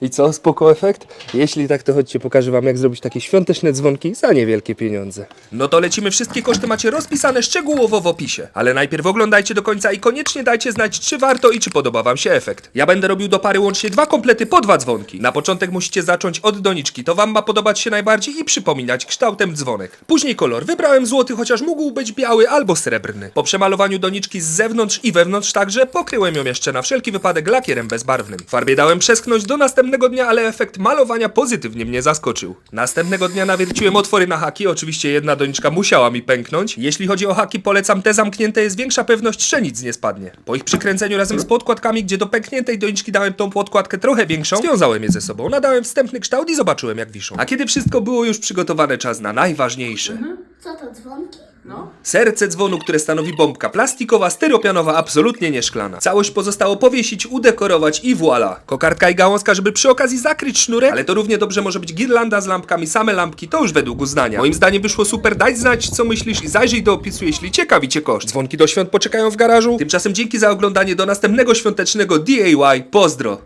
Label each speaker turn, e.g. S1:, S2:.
S1: I co, spoko efekt? Jeśli tak, to chodźcie, pokażę wam jak zrobić takie świąteczne dzwonki za niewielkie pieniądze.
S2: No to lecimy, wszystkie koszty macie rozpisane szczegółowo w opisie. Ale najpierw oglądajcie do końca i koniecznie dajcie znać, czy warto i czy podoba wam się efekt. Ja będę robił do pary łącznie dwa komplety po dwa dzwonki. Na początek musicie zacząć od doniczki, to wam ma podobać się najbardziej i przypominać kształtem dzwonek. Później kolor. Wybrałem złoty, chociaż mógł być biały albo srebrny. Po przemalowaniu doniczki z zewnątrz i wewnątrz także pokryłem ją jeszcze na wszelki wypadek lakierem bezbarwnym. Farbie dałem przeschnąć do następnego dnia, ale efekt malowania pozytywnie mnie zaskoczył. Następnego dnia nawierciłem otwory na haki, oczywiście jedna doniczka musiała mi pęknąć. Jeśli chodzi o haki, polecam te zamknięte, jest większa pewność, że nic nie spadnie. Po ich przykręceniu razem z podkładkami, gdzie do pękniętej doniczki dałem tą podkładkę trochę większą, związałem je ze sobą, nadałem wstępny kształt i zobaczyłem jak wiszą. A kiedy wszystko było już przygotowane, czas na najważniejsze.
S3: Co to, dzwonki?
S4: No.
S2: Serce dzwonu, które stanowi bombka plastikowa, styropianowa, absolutnie nie szklana. Całość pozostało powiesić, udekorować i voila. Kokardka i gałązka, żeby przy okazji zakryć sznurek, ale to równie dobrze może być girlanda z lampkami, same lampki, to już według uznania. Moim zdaniem wyszło super, daj znać co myślisz i zajrzyj do opisu, jeśli ciekawi cię koszt. Dzwonki do świąt poczekają w garażu. Tymczasem dzięki za oglądanie do następnego świątecznego DIY, pozdro!